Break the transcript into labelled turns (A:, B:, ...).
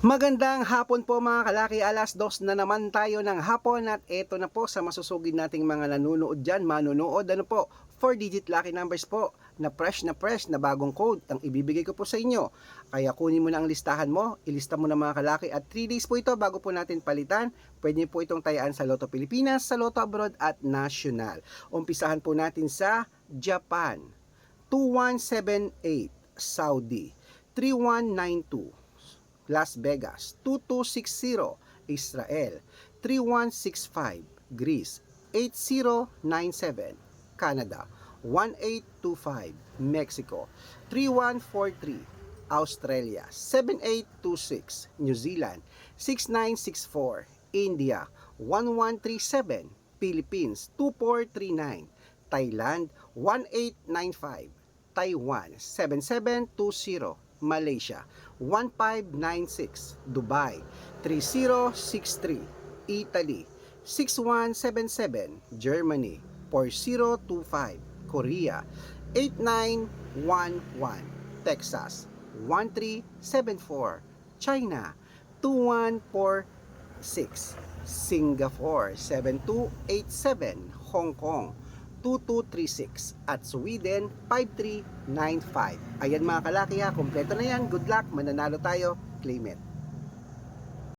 A: Magandang hapon po mga kalaki, alas dos na naman tayo ng hapon at eto na po sa masusugid nating mga nanonood dyan, manunood, ano po, 4 digit lucky numbers po, na fresh na fresh na bagong code ang ibibigay ko po sa inyo. Kaya kunin mo na ang listahan mo, ilista mo na mga kalaki at 3 days po ito bago po natin palitan. Pwede po itong tayaan sa Lotto Pilipinas, sa Lotto Abroad at National. Umpisahan po natin sa Japan, 2178 Saudi, 3192 Las Vegas 2260 Israel 3165 Greece 8097 Canada 1825 Mexico 3143 Australia 7826 New Zealand 6964 India 1137 Philippines 2439 Thailand 1895 Taiwan 7720 Malaysia. 1596 Dubai. 3063 Italy. 6177 Germany. 4025 Korea. 8911 Texas. 1374 China. 2146 Singapore. 7287 Hong Kong 2236 at Sweden 5395. Ayan mga kalaki ha, kompleto na yan. Good luck, mananalo tayo. Claim it.